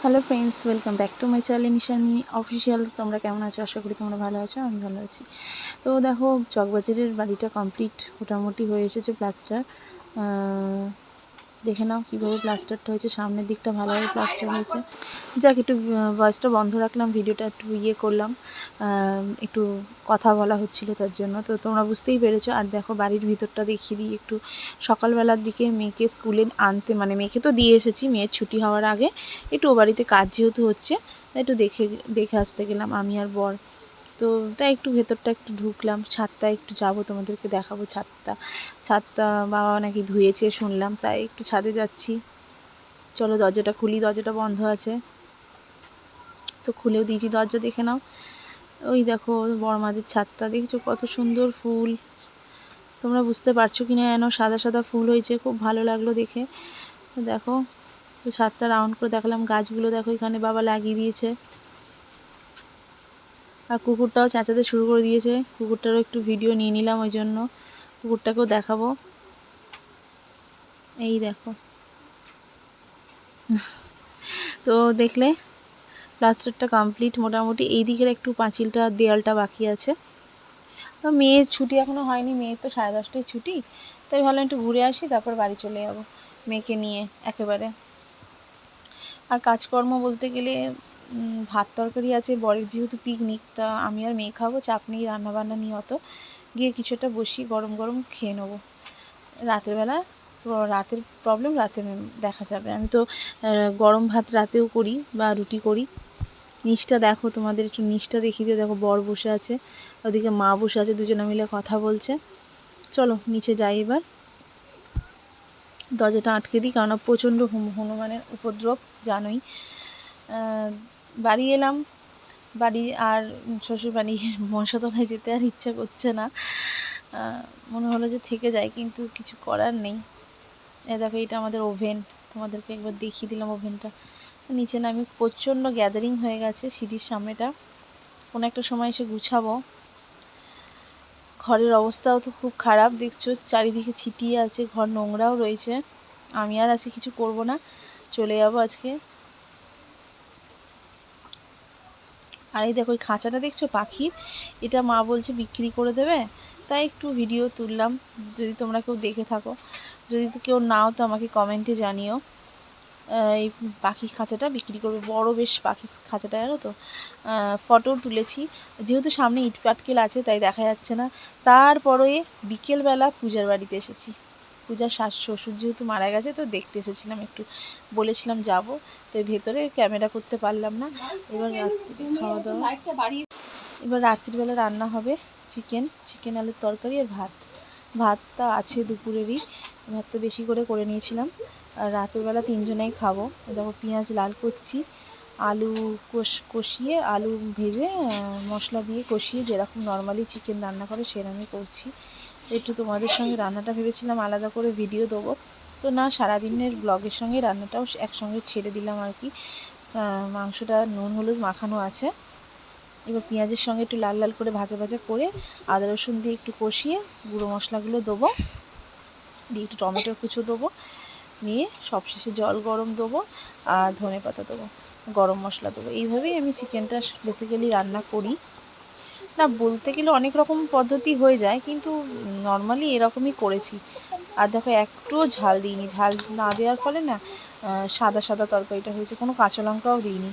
Hello friends welcome back to my channel Nishani official তোমরা কেমন আছো? আশা করি তোমরা ভালো আছো, আমি ভালো আছি। তো দেখো, চকবাজারের বাড়িটা কমপ্লিট মোটামুটি হয়ে এসেছে প্লাস্টার দেখে নাও কীভাবে প্লাস্টারটা হয়েছে। সামনের দিকটা ভালোভাবে প্লাস্টার হয়েছে। যাক, একটু ভয়েসটা বন্ধ রাখলাম ভিডিওটা একটু ইয়ে করলাম। একটু কথা বলা হচ্ছিল তার জন্য। তো তোমরা বুঝতেই পেরেছ। আর দেখো, বাড়ির ভিতরটা দেখিয়ে দিই। একটু সকালবেলার দিকে মেয়েকে স্কুলে আনতে মানে মেয়েকে তো দিয়ে এসেছি, মেয়ের ছুটি হওয়ার আগে। একটু ও বাড়িতে কাজ যেহেতু হচ্ছে, একটু দেখে দেখে আসতে গেলাম। আমি আর বর তো তাই একটু ভেতরটা একটু ঢুকলাম, ছাদটা একটু যাব, তোমাদেরকে দেখাবো ছাদটা। ছাদটা বাবা নাকি ধুয়েছে, শুনলাম, তাই একটু ছাদে যাচ্ছি। চলো দরজাটা খুলি, দরজাটা বন্ধ আছে। তো খুলেও দিয়েছি, দরজা দেখে নাও। ওই দেখো বড় মাঝের ছাদটা, দেখছ কত সুন্দর ফুল। তোমরা বুঝতে পারছ কি না যেন, সাদা সাদা ফুল হয়েছে, খুব ভালো লাগল দেখে। দেখো ছাদটা রাউন্ড করে দেখালাম, গাছগুলো দেখো এখানে বাবা লাগিয়ে দিয়েছে। আর কুকুরটাও চেঁচাতে শুরু করে দিয়েছে। কুকুরটারও একটু ভিডিও নিয়ে নিলাম ওই জন্য। কুকুরটাকেও দেখাবো। এই দেখো। তো দেখলে প্লাস্টারটা কমপ্লিট মোটামুটি। এই দিকের একটু পাঁচিলটা, দেয়ালটা বাকি আছে। তো মেয়ের ছুটি এখনও হয়নি। মেয়ের তো সাড়ে দশটায় ছুটি। তাই ভাবলাম একটু ঘুরে আসি, তারপর বাড়ি চলে যাব। মেয়েকে নিয়ে একেবারে। আর কাজকর্ম বলতে গেলে ভাত তরকারি আছে, বরের যেহেতু পিকনিক তা আমি আর মেয়ে খাব, চাপ নেই, রান্নাবান্না নিয়ে অত। গিয়ে কিছুটা বসি, গরম গরম খেয়ে নেব। রাতের বেলা রাতের প্রবলেম রাতে দেখা যাবে। আমি তো গরম ভাত রাতেও করি বা রুটি করি। নিচটা দেখো, তোমাদের একটু নিচটা দেখিয়ে দিয়ে দেখো, বর বসে আছে, ওদিকে মা বসে আছে, দুজনে মিলে কথা বলছে। চলো, নিচে যাই এবার। দরজাটা আটকে দিই কারণ প্রচণ্ড হনুমানের উপদ্রব, জানোই। বাড়ি এলাম। বাড়ি আর শ্বশুর বাড়ি মনসাতলায় যেতে আর ইচ্ছা করছে না। মনে হলো যে থেকে যায় কিন্তু কিছু করার নেই। এ দেখো এটা আমাদের ওভেন। তোমাদেরকে একবার দেখিয়ে দিলাম ওভেনটা। নিচে নামি প্রচণ্ড গ্যাদারিং হয়ে গেছে সিঁড়ির সামনেটা। কোনো একটা সময় এসে গুছাবো। ঘরের অবস্থাও তো খুব খারাপ, দেখছ চারিদিকে ছিটিয়ে আছে, ঘর নোংরাও রয়েছে। আমি আর আজকে কিছু করব না। চলে যাব আজকে। আর এই দেখো, ওই খাঁচাটা দেখছ, পাখির? এটা মা বলছে বিক্রি করে দেবে। তাই একটু ভিডিও তুললাম, যদি তোমরা কেউ দেখে থাকো। যদি কেউ নাও, তো আমাকে কমেন্টে জানিও। এই পাখি খাঁচাটা বিক্রি করবে, বড় বেশ পাখি খাঁচাটা, জানো তো? ফটো তুলেছি। যেহেতু সামনে ইট পাটকেল আছে, তাই দেখা যাচ্ছে না। তারপরে বিকেলবেলা পূজার বাড়িতে এসেছি। পূজার শাশ শ্বশুর যেহেতু মারা গেছে, তো দেখতে এসেছিলাম একটু। বলেছিলাম যাব, তো ভেতরে ক্যামেরা করতে পারলাম না। এবার রাত্রি খাওয়া দাওয়া। এবার রাত্রিবেলা রান্না হবে চিকেন চিকেন আলুর তরকারি আর ভাত। ভাতটা আছে দুপুরেরই ভাতটা বেশি করে করে নিয়েছিলাম। আর রাতের বেলা তিনজনেই খাব। দেখো পেঁয়াজ লাল করছি, আলু কষ কষিয়ে আলু ভেজে মশলা দিয়ে কষিয়ে যেরকম নর্মালি চিকেন রান্না করে, সেরকমই করছি। একটু তোমাদের সঙ্গে রান্নাটা ভেবেছিলাম আলাদা করে ভিডিও দেবো। তো না, সারাদিনের ব্লগের সঙ্গে রান্নাটাও একসঙ্গে ছেড়ে দিলাম আর কি। মাংসটা নুন, হলুদ মাখানো আছে। এবার পেঁয়াজের সঙ্গে একটু লাল লাল করে ভাজা ভাজা করে আদা, রসুন দিয়ে একটু কষিয়ে গুঁড়ো মশলাগুলো দেবো। দিয়ে একটু টমেটো কুচো দেবো। নিয়ে সবশেষে জল গরম দেবো আর ধনে পাতা দেবো। গরম মশলা দেবো। এইভাবেই আমি চিকেনটা বেসিক্যালি রান্না করি। না, বলতে গেলে অনেক রকম পদ্ধতি হয়ে যায়, কিন্তু নর্মালি এরকমই করেছি। আর দেখো, একটুও ঝাল দিইনি। ঝাল না দেওয়ার ফলে না সাদা সাদা তরকারিটা হয়েছে, কোনো কাঁচা লঙ্কাও দিইনি।